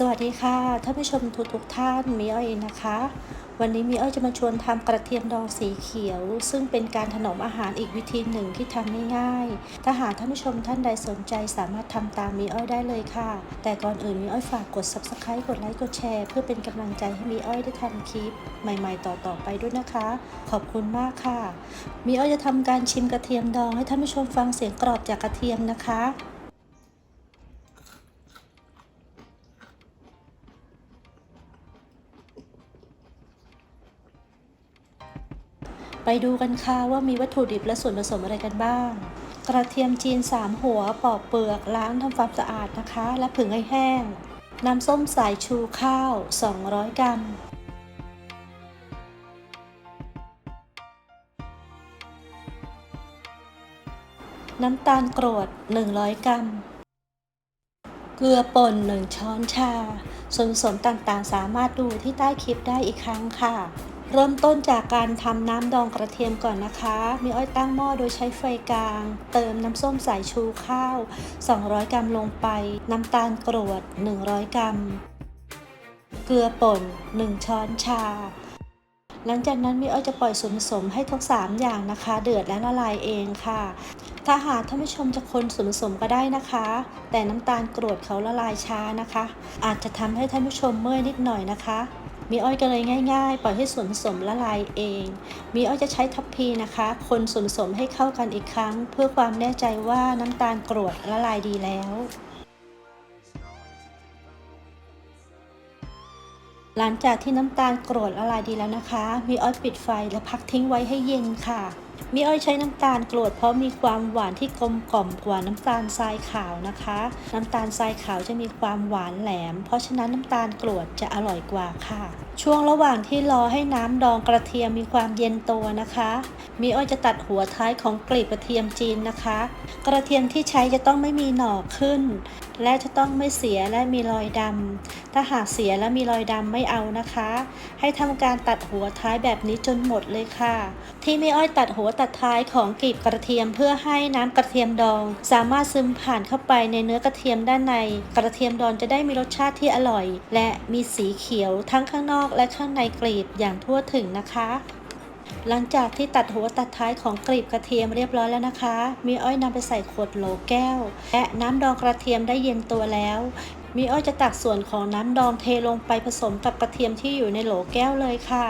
สวัสดีค่ะท่านผู้ชมทุกทุกท่านมีอ้อยนะคะ วันนี้มีอ้อยจะมาชวนทำกระเทียมดองสีเขียว ซึ่งเป็นการถนอมอาหารอีกวิธีหนึ่งที่ทำง่ายๆถ้าหากท่านผู้ชมท่านใดสนใจสามารถทำตามมีอ้อยได้เลยค่ะ แต่ก่อนอื่นมีอ้อยฝากกด subscribe กดไลค์กดแชร์เพื่อเป็นกำลังใจให้มีอ้อยได้ทำคลิปใหม่ๆ ต่อๆไปด้วยนะคะ ขอบคุณมากค่ะมีอ้อยจะทำการชิมกระเทียมดองให้ท่านผู้ชมฟังเสียงกรอบจากกระเทียมนะคะ ไปดูกันค่ะว่ามีวัตถุดิบและส่วนผสมอะไรกันบ้าง กระเทียมจีน 3 หัวปอกเปลือกล้างทำความสะอาดนะคะ และผึ่งให้แห้ง น้ำส้มสายชูข้าว 200 กรัมน้ำตาลกรวด 100 กรัม เกลือป่น 1 ช้อนชา ส่วนผสมต่างๆ สามารถดูที่ใต้คลิปได้อีกครั้งค่ะ เริ่มต้นจากการทำน้ำดองกระเทียมก่อนนะคะ มีอ้อยตั้งหม้อโดยใช้ไฟกลาง เติมน้ำส้มสายชูข้าว 200 กรัมลงไป น้ำตาลกรวด 100 กรัม เกลือป่น 1 ช้อนชา หลังจากนั้นมีอ้อยจะปล่อยส่วนผสมให้ทั้ง 3 อย่างนะคะ เดือดและละลายเองค่ะ ถ้าหากท่านผู้ชมจะคนส่วนผสมก็ได้นะคะ แต่น้ำตาลกรวดเขาละลายช้านะคะ อาจจะทำให้ท่านผู้ชมเมื่อยนิดหน่อยนะคะ มีอ้อยก็เลยง่ายๆ ปล่อยให้ส่วนผสมละลายเอง มีอ้อยจะใช้ทัพพีนะคะ คนส่วนผสมให้เข้ากันอีกครั้ง เพื่อความแน่ใจว่าน้ำตาลกรวดละลายดีแล้วหลังจากที่น้ำตาลกรวดละลายดีแล้วนะคะ มีอ้อยปิดไฟและพักทิ้งไว้ให้เย็นค่ะ มีอ้อยใช้น้ำตาลกรวดเพราะมีความหวานที่กลมกล่อมกว่าน้ำตาลทรายขาวนะคะ น้ำตาลทรายขาวจะมีความหวานแหลม เพราะฉะนั้นน้ำตาลกรวดจะอร่อยกว่าค่ะ ช่วงระหว่างที่รอให้น้ำดองกระเทียมมีความเย็นตัวนะคะมีอ้อยจะตัดหัวท้ายของกลีบกระเทียมจีนนะคะ กระเทียมที่ใช้จะต้องไม่มีหน่อขึ้น และจะต้องไม่เสียและมีรอยดำถ้าหากเสียและมีรอยดำไม่เอานะคะ ให้ทำการตัดหัวท้ายแบบนี้จนหมดเลยค่ะ ที่ไม่อ้อยตัดหัวตัดท้ายของกลีบกระเทียมเพื่อให้น้ำกระเทียมดอง สามารถซึมผ่านเข้าไปในเนื้อกระเทียมด้านใน กระเทียมดองจะได้มีรสชาติที่อร่อย และมีสีเขียวทั้งข้างนอกและข้างในกลีบอย่างทั่วถึงนะคะ หลังจากที่ตัดหัวตัดท้ายของกลีบกระเทียมเรียบร้อยแล้วนะคะ มีอ้อยนำไปใส่ขวดโหลแก้ว และน้ำดองกระเทียมได้เย็นตัวแล้ว มีอ้อยจะตักส่วนของน้ำดองเทลงไปผสมกับกระเทียมที่อยู่ในโหลแก้วเลยค่ะ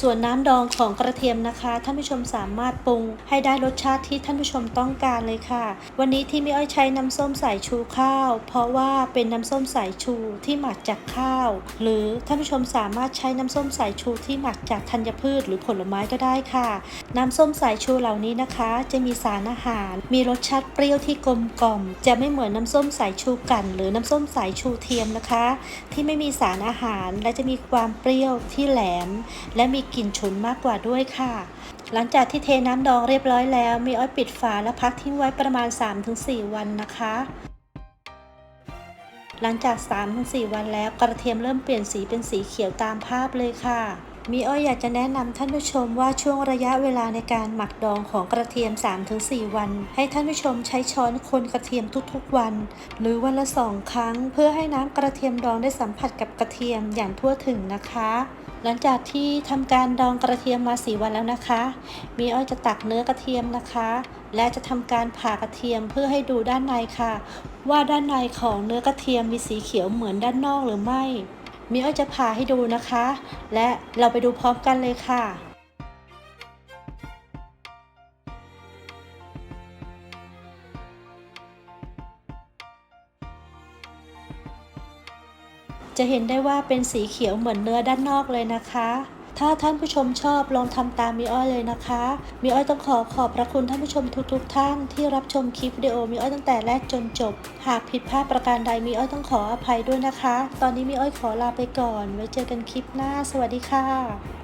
ส่วนน้ำดองของกระเทียมนะคะท่านผู้ชมสามารถปรุงให้ได้รสชาติที่ท่านผู้ชมต้องการเลยค่ะ วันนี้ที่มีอ้อยใช้น้ำส้มสายชูข้าว เพราะว่าเป็นน้ำส้มสายชูที่หมักจากข้าว หรือท่านผู้ชมสามารถใช้น้ำส้มสายชูที่หมักจากธัญพืชหรือผลไม้ก็ได้ค่ะ น้ำส้มสายชูเหล่านี้นะคะ จะมีสารอาหาร มีรสชาติเปรี้ยวที่กลมกล่อม จะไม่เหมือนน้ำส้มสายชูกัน หรือน้ำส้มสายชูเทียมนะคะ ที่ไม่มีสารอาหารและจะมีความเปรี้ยวที่แหลม และมีมีกลิ่นฉุนมากกว่าด้วยค่ะ หลังจากที่เทน้ำดองเรียบร้อยแล้ว มีอ้อยปิดฝาและพักทิ้งไว้ประมาณ 3-4 วันนะคะ หลังจาก 3-4 วันแล้วกระเทียมเริ่มเปลี่ยนสีเป็นสีเขียวตามภาพเลยค่ะ มีอ้อยอยากจะแนะนำท่านผู้ชมว่าช่วงระยะเวลาในการหมักดองของกระเทียม 3-4 วัน ให้ท่านผู้ชมใช้ช้อนคนกระเทียมทุกๆวัน หรือวันละสองครั้ง เพื่อให้น้ำกระเทียมดองได้สัมผัสกับกระเทียมอย่างทั่วถึงนะคะ หลังจากที่ทำการดองกระเทียมมา 4 วันแล้วนะคะ มีอ้อยจะตักเนื้อกระเทียมนะคะ และจะทำการผ่ากระเทียมเพื่อให้ดูด้านในค่ะ ว่าด้านในของเนื้อกระเทียมมีสีเขียวเหมือนด้านนอกหรือไม่ มีอ้อยจะผ่าให้ดูนะคะ และเราไปดูพร้อมกันเลยค่ะจะเห็นได้ว่าเป็นสีเขียวเหมือนเนื้อด้านนอกเลยนะคะ ถ้าท่านผู้ชมชอบลองทำตามมีอ้อยเลยนะคะมีอ้อยต้องขอขอบพระคุณท่านผู้ชมทุกๆทท่านที่รับชมคลิปวิดีโอมีอ้อยตั้งแต่แรกจนจบ หากผิดพลาดประการใดมีอ้อยต้องขออภัยด้วยนะคะ ตอนนี้มีอ้อยขอลาไปก่อน ไว้เจอกันคลิปหน้า สวัสดีค่ะ